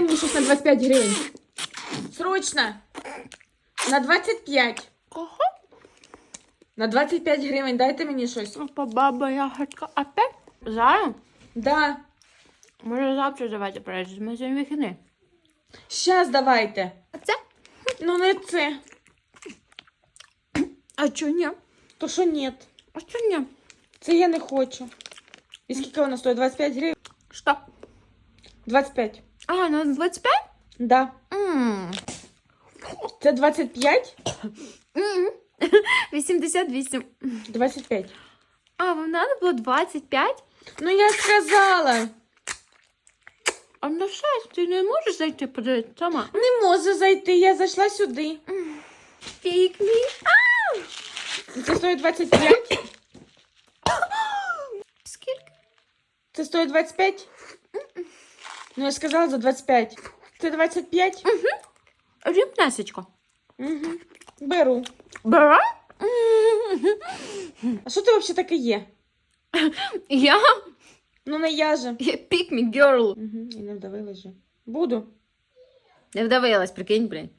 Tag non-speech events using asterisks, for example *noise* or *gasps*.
дайте мені щось на 25 гривень. Срочно. На 25. Кого? На 25 гривень дайте мені щось. Опа, баба ягодка. Опять? Зараз? Да. Може завтра давайте перейдемо. Ми сьогодні вихідний. Щас давайте. А це? Ну не це. А чого ні? То що ні? А чого ні? Це я не хочу. І скільки вона стоїть? 25 гривень? Що? 25. А, на 25? Да. Ммм. Це 25? Ммм. 88. 25. А, вам треба було 25? Ну я сказала. А на сайт ти не можеш зайти подивитися сама? Не можу зайти, я зайшла сюди. Пік мій. Це стоїть 25? *gasps* Скільки? Це стоїть 25? Ну я сказала за 25. Це 25? Рівнесечко. Угу. Беру. Бера? А що ти взагалі таке є? Я? Ну не я же. Я pick me girl. Угу. І не вдавила же. Буду. Не вдавилась, прикинь, блін.